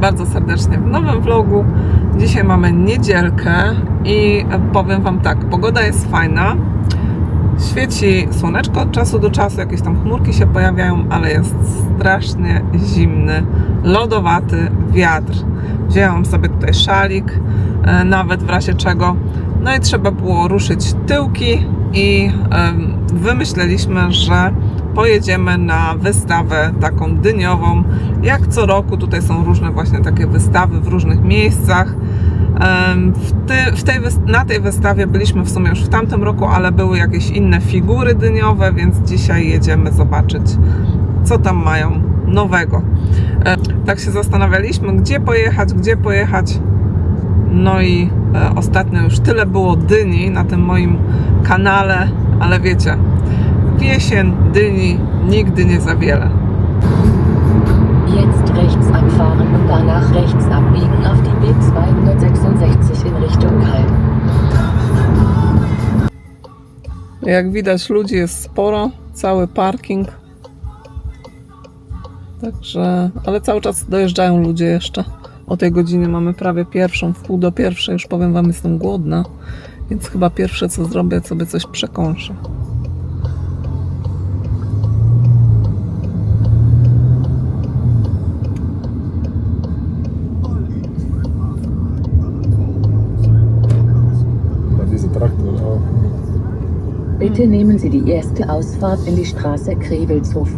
bardzo serdecznie w nowym vlogu. Dzisiaj mamy niedzielkę i powiem Wam tak, pogoda jest fajna. Świeci słoneczko od czasu do czasu, jakieś tam chmurki się pojawiają, ale jest strasznie zimny, lodowaty wiatr. Wzięłam sobie tutaj szalik, e, nawet w razie czego. No i trzeba było ruszyć tyłki i wymyśleliśmy, że pojedziemy na wystawę taką dyniową. Jak co roku tutaj są różne właśnie takie wystawy w różnych miejscach. Ty, tej, na tej wystawie byliśmy w sumie już w tamtym roku, ale były jakieś inne figury dyniowe, więc dzisiaj jedziemy zobaczyć, co tam mają nowego. Tak się zastanawialiśmy, gdzie pojechać, gdzie pojechać. No i e, ostatnio już tyle było dyni na tym moim kanale, ale wiecie, Wiesien, dyni nigdy nie za wiele. Jetzt rechts anfahren und danach rechts abbiegen auf die B266 in Richtung Kalk. Jak widać, ludzi jest sporo, cały parking. Także, ale cały czas dojeżdżają ludzie jeszcze. O tej godzinie mamy prawie pierwszą, w pół do pierwszej. Już powiem Wam, jestem głodna, więc chyba pierwsze co zrobię, sobie coś przekąszę. Bitte nehmen Sie die erste Ausfahrt in die Straße Krewelshof.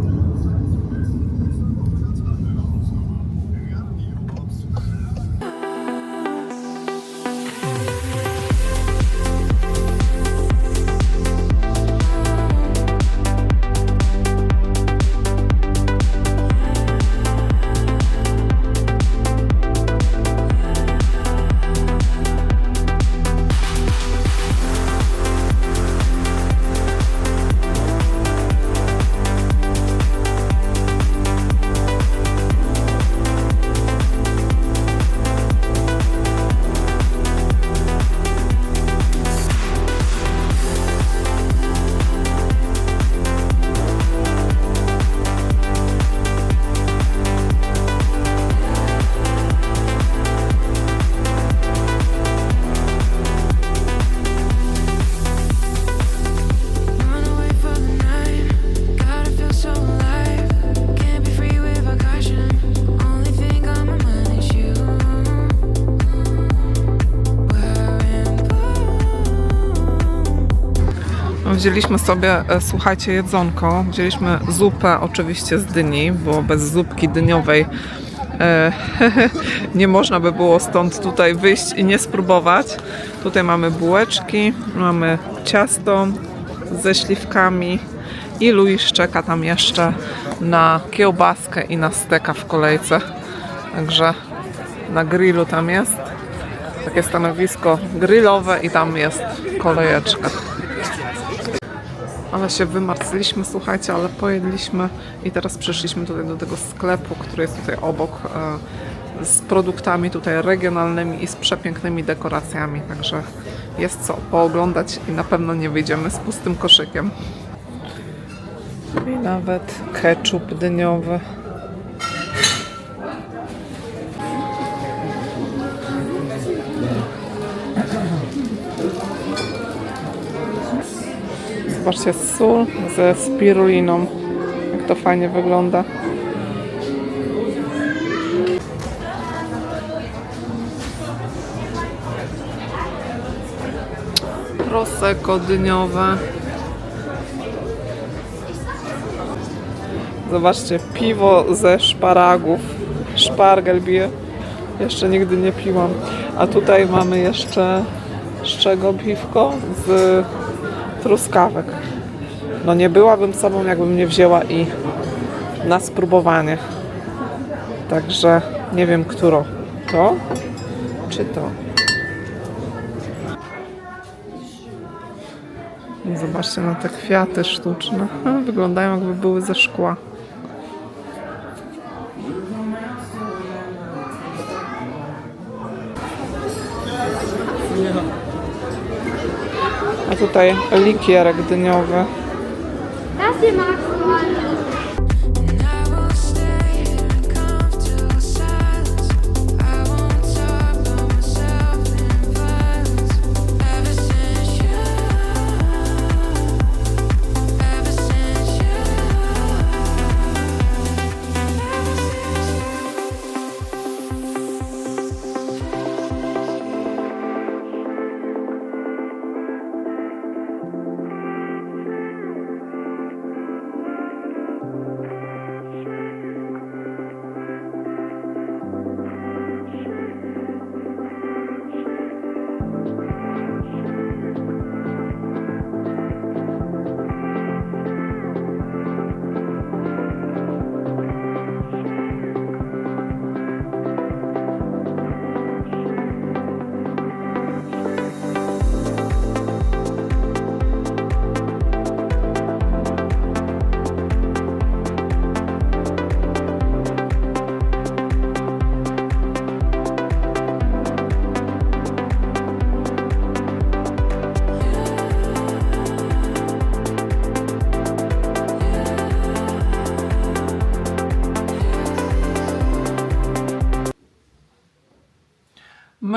Wzięliśmy sobie, e, słuchajcie, jedzonko. Wzięliśmy zupę oczywiście z dyni, bo bez zupki dyniowej e, nie można by było stąd tutaj wyjść i nie spróbować. Tutaj mamy bułeczki, mamy ciasto ze śliwkami i Louis czeka tam jeszcze na kiełbaskę i na steka w kolejce. Także na grillu tam jest takie stanowisko grillowe i tam jest kolejeczka. Ale się wymarzyliśmy, słuchajcie, ale pojedliśmy i teraz przyszliśmy tutaj do tego sklepu, który jest tutaj obok e, z produktami tutaj regionalnymi i z przepięknymi dekoracjami, także jest co pooglądać i na pewno nie wyjdziemy z pustym koszykiem. I nawet ketchup dyniowy. Zobaczcie, sól ze spiruliną. Jak to fajnie wygląda. Prosecco dyniowe. Zobaczcie, piwo ze szparagów. Szpargel bije. Jeszcze nigdy nie piłam. A tutaj mamy jeszcze z czego piwko? Z truskawek. No nie byłabym sobą, jakbym nie wzięła i na spróbowanie. Także nie wiem, którą. To czy to? Zobaczcie na te kwiaty sztuczne. Wyglądają jakby były ze szkła. A tutaj likierek dyniowy. Das hier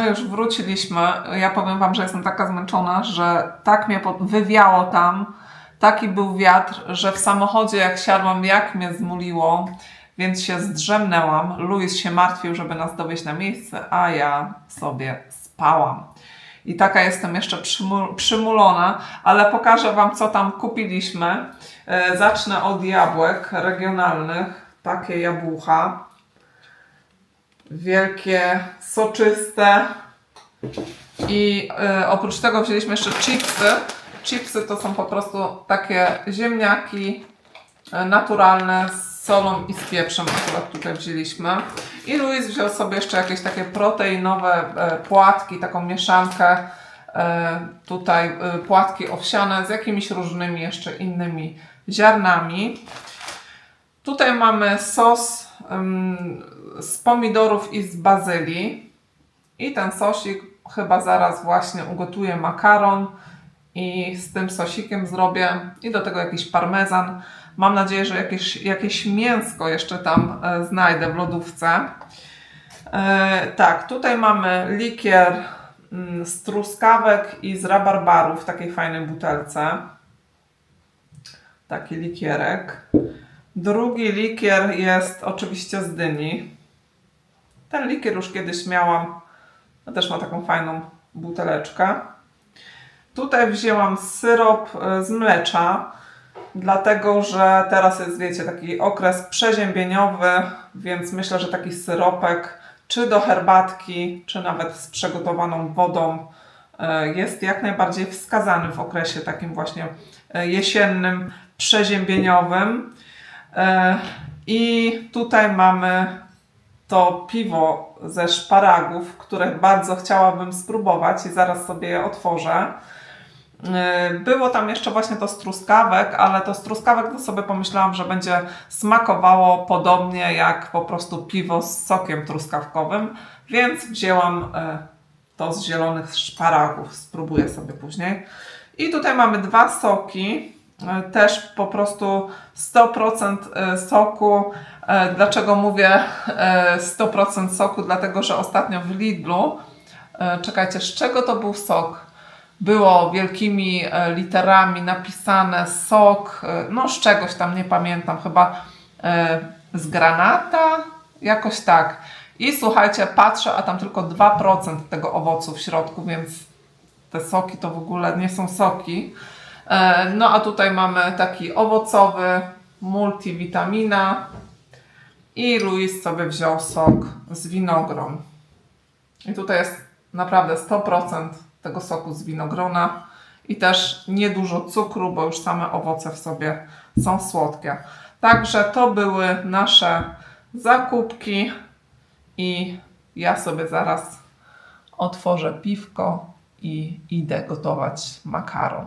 My już wróciliśmy. Ja powiem Wam, że jestem taka zmęczona, że tak mnie wywiało tam, taki był wiatr, że w samochodzie jak siadłam, jak mnie zmuliło, więc się zdrzemnęłam. Luis się martwił, żeby nas dowieść na miejsce, a ja sobie spałam. I taka jestem jeszcze przymu- przymulona, ale pokażę Wam, co tam kupiliśmy. E, Zacznę od jabłek regionalnych. Takie jabłka. Wielkie, soczyste. I e, oprócz tego wzięliśmy jeszcze chipsy. Chipsy to są po prostu takie ziemniaki e, naturalne z solą i z pieprzem akurat tutaj wzięliśmy. I Luis wziął sobie jeszcze jakieś takie proteinowe e, płatki, taką mieszankę. Tutaj płatki owsiane z jakimiś różnymi jeszcze innymi ziarnami. Tutaj mamy sos z pomidorów i z bazylii. I ten sosik chyba zaraz właśnie ugotuję makaron i z tym sosikiem zrobię i do tego jakiś parmezan. Mam nadzieję, że jakieś, jakieś mięsko jeszcze tam e, znajdę w lodówce. E, tak, tutaj mamy likier mm, z truskawek i z rabarbaru w takiej fajnej butelce. Taki likierek. Drugi likier jest oczywiście z dyni. Ten likier już kiedyś miałam. No też ma taką fajną buteleczkę. Tutaj wzięłam syrop e, z mlecza, dlatego że teraz jest, wiecie, taki okres przeziębieniowy, więc myślę, że taki syropek, czy do herbatki, czy nawet z przygotowaną wodą, e, jest jak najbardziej wskazany w okresie takim właśnie e, jesiennym, przeziębieniowym. I tutaj mamy to piwo ze szparagów, które bardzo chciałabym spróbować i zaraz sobie je otworzę. Yy, Było tam jeszcze właśnie to z truskawek, ale to z truskawek to sobie pomyślałam, że będzie smakowało podobnie jak po prostu piwo z sokiem truskawkowym, więc wzięłam e, to z zielonych szparagów. Spróbuję sobie później. I tutaj mamy dwa soki, e, też po prostu 100% e, soku. E, Dlaczego mówię e, 100% soku? Dlatego, że ostatnio w Lidlu, e, czekajcie, z czego to był sok? Było wielkimi e, literami napisane sok, e, no z czegoś tam nie pamiętam, chyba e, z granata, jakoś tak. I słuchajcie, patrzę, a tam tylko 2% tego owocu w środku, więc te soki to w ogóle nie są soki. E, No a tutaj mamy taki owocowy, multivitamina i Luis sobie wziął sok z winogron. I tutaj jest naprawdę 100% tego soku z winogrona i też niedużo cukru, bo już same owoce w sobie są słodkie. Także to były nasze zakupki i ja sobie zaraz otworzę piwko i idę gotować makaron.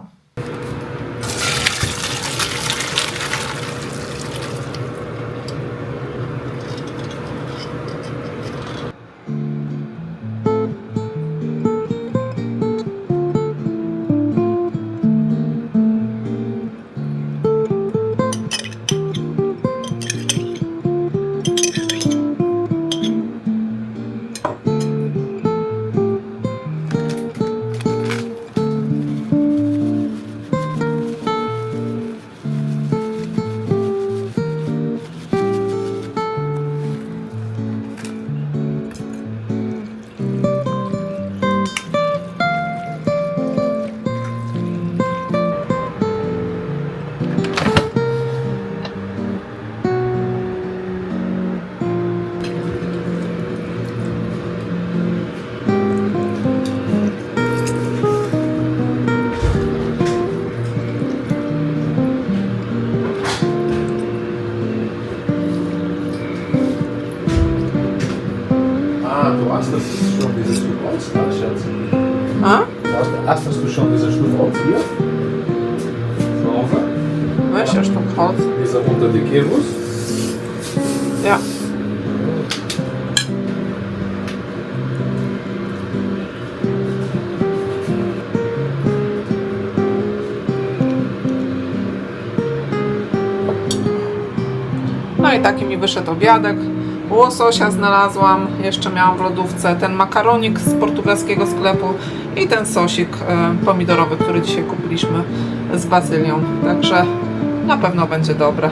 Stück Holz hier? Zu Hause? Weź już tu chodź. Unter die Kirmus? Ja. No i taki mi wyszedł obiadek. Łososia znalazłam, jeszcze miałam w lodówce ten makaronik z portugalskiego sklepu i ten sosik e, pomidorowy, który dzisiaj kupiliśmy z bazylią. Także na pewno będzie dobre.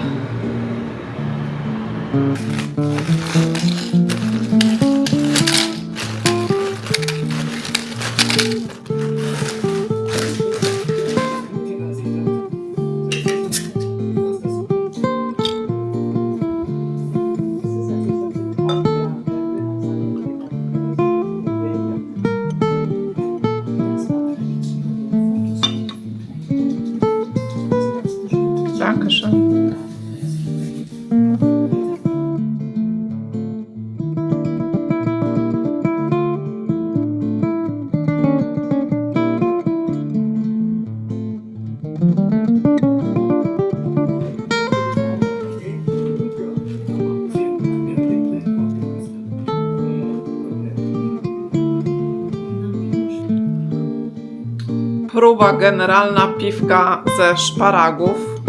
Próba generalna piwka ze szparagów.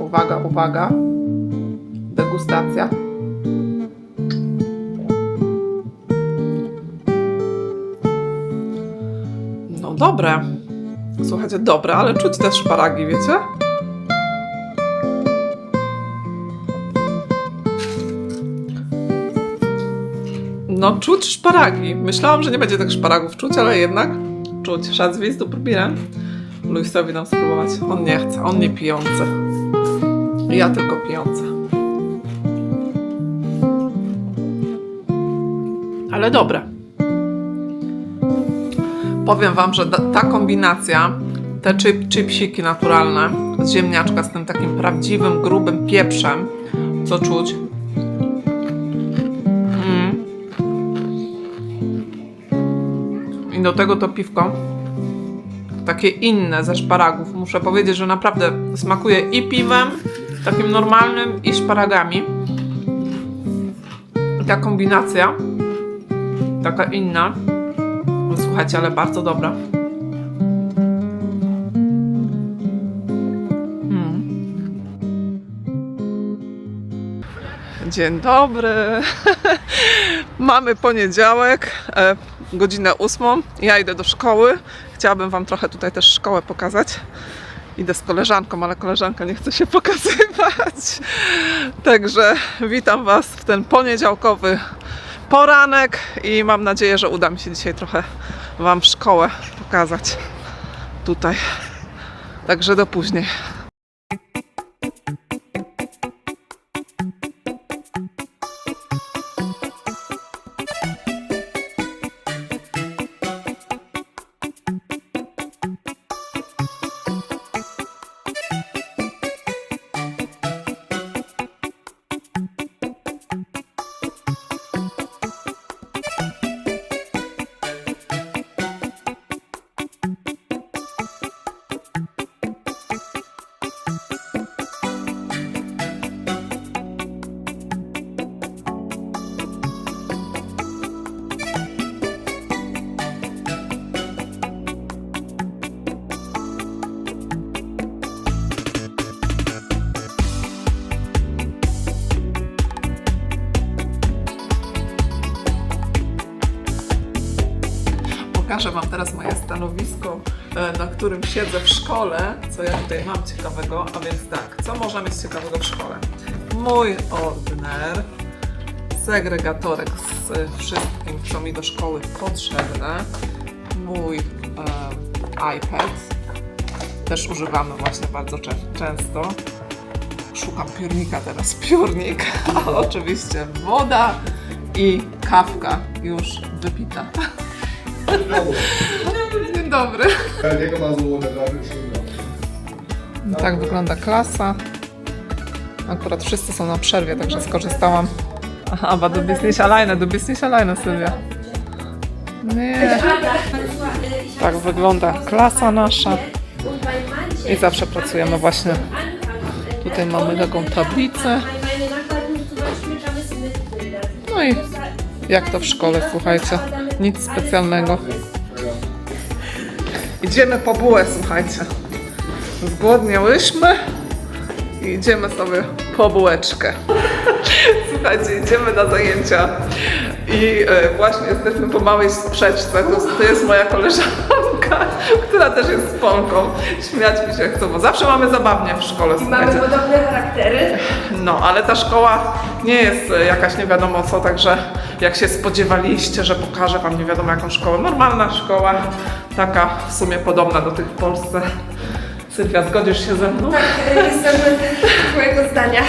Uwaga, uwaga. Degustacja. No dobre. Słuchajcie, dobre, ale czuć te szparagi, wiecie? No, czuć szparagi. Myślałam, że nie będzie tych szparagów czuć, ale jednak czuć. Du probieren? Luisowi dam spróbować. On nie chce, on nie pijący. Ja tylko pijąca. Ale dobre. Powiem Wam, że ta kombinacja, te chip, chipsiki naturalne z ziemniaczka z tym takim prawdziwym, grubym pieprzem, co czuć. Do tego to piwko takie inne ze szparagów. Muszę powiedzieć, że naprawdę smakuje i piwem, takim normalnym, i szparagami. I ta kombinacja, taka inna, słuchajcie, ale bardzo dobra. Mm. Dzień dobry. Mamy poniedziałek, e, godzinę ósmą. Ja idę do szkoły. Chciałabym Wam trochę tutaj też szkołę pokazać. Idę z koleżanką, ale koleżanka nie chce się pokazywać. Także witam Was w ten poniedziałkowy poranek i mam nadzieję, że uda mi się dzisiaj trochę Wam szkołę pokazać tutaj. Także do później. Stanowisko, e, na którym siedzę w szkole, co ja tutaj mam ciekawego, a więc tak, co można mieć ciekawego w szkole? Mój ordyner, segregatorek z wszystkim, co mi do szkoły potrzebne, mój e, iPad, też używamy właśnie bardzo często. Szukam piórnika teraz, piórnik, a oczywiście woda i kawka już wypita. Dzień dobry. Tak wygląda klasa. Akurat wszyscy są na przerwie, także skorzystałam. Aha, aber du bist nicht alleine, du bist nicht alleine, Sylwia. Nie. Tak wygląda klasa nasza. I zawsze pracujemy właśnie. Tutaj mamy taką tablicę. No i jak to w szkole, słuchajcie. Nic specjalnego. Idziemy po bułę, słuchajcie. Zgłodniałyśmy i idziemy sobie po bułeczkę. Słuchajcie, idziemy na zajęcia i e, właśnie jesteśmy po małej sprzeczce. To, to jest moja koleżanka, która też jest z Polką. Śmiać mi się chcą, bo zawsze mamy zabawnie w szkole. I mamy podobne charaktery. No, ale ta szkoła nie jest e, jakaś nie wiadomo co, także jak się spodziewaliście, że pokażę wam nie wiadomo jaką szkołę. Normalna szkoła, taka w sumie podobna do tych w Polsce. Sylwia, zgodzisz się ze mną? Tak, jestem twojego zdania.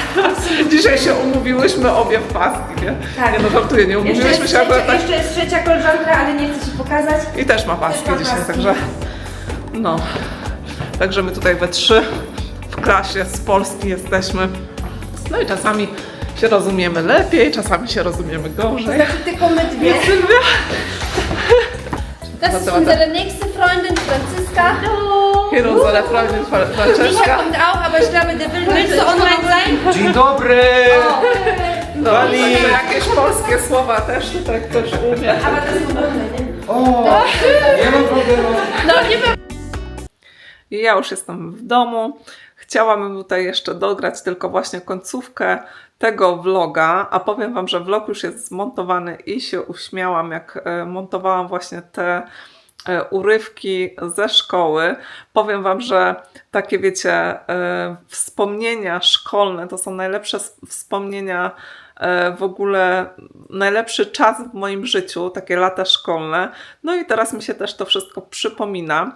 Dzisiaj się umówiłyśmy obie w paski, nie? Tak. Nie no, żartuję, nie umówiłyśmy się akurat tak. jeszcze jest trzecia koleżanka, ale nie chcę ci pokazać. I też ma paski Też ma dzisiaj, paski. także no. Także my tutaj we trzy w klasie z Polski jesteśmy. No i czasami się rozumiemy lepiej, czasami się rozumiemy gorzej. Tylko my dwie. Sylwia? Das ist unsere nächste Freundin Franziska. Hallo. Hier unsere Freundin Fra- Micha Francesca. kommt auch, aber ich glaube, der will, willst du online sein? Dzień dobry! No, Wali. jakieś polskie słowa też tutaj ktoś umie. Aber das ist nie? O, nie ma problemu. No nie wiem. Ja już jestem w domu. Chciałabym tutaj jeszcze dograć tylko właśnie końcówkę tego vloga, a powiem Wam, że vlog już jest zmontowany i się uśmiałam, jak e, montowałam właśnie te e, urywki ze szkoły. Powiem Wam, że takie wiecie, e, wspomnienia szkolne to są najlepsze wspomnienia w ogóle najlepszy czas w moim życiu, takie lata szkolne. No i teraz mi się też to wszystko przypomina.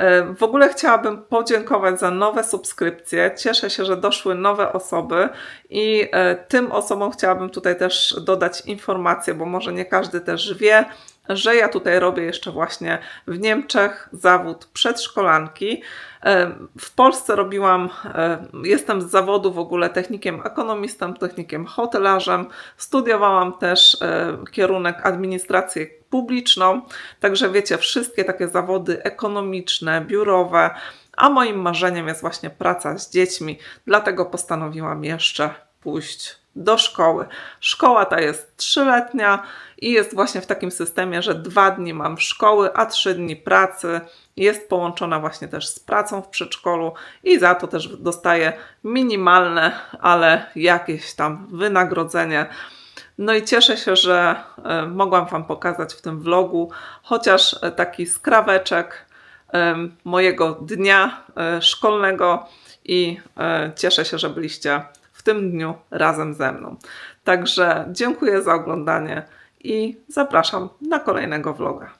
E, W ogóle chciałabym podziękować za nowe subskrypcje. Cieszę się, że doszły nowe osoby i e, tym osobom chciałabym tutaj też dodać informację, bo może nie każdy też wie, że ja tutaj robię jeszcze właśnie w Niemczech zawód przedszkolanki. E, W Polsce robiłam, e, jestem z zawodu w ogóle technikiem ekonomistą, technikiem hotelarzem. Studiowałam też e, kierunek administrację publiczną, także wiecie, wszystkie takie zawody ekonomiczne, biurowe, a moim marzeniem jest właśnie praca z dziećmi, dlatego postanowiłam jeszcze pójść do szkoły. Szkoła ta jest trzyletnia i jest właśnie w takim systemie, że dwa dni mam szkoły, a trzy dni pracy. Jest połączona właśnie też z pracą w przedszkolu i za to też dostaję minimalne, ale jakieś tam wynagrodzenie. No i cieszę się, że e, mogłam Wam pokazać w tym vlogu chociaż e, taki skraweczek mojego dnia e, szkolnego i cieszę się, że byliście w tym dniu razem ze mną. Także dziękuję za oglądanie i zapraszam na kolejnego vloga.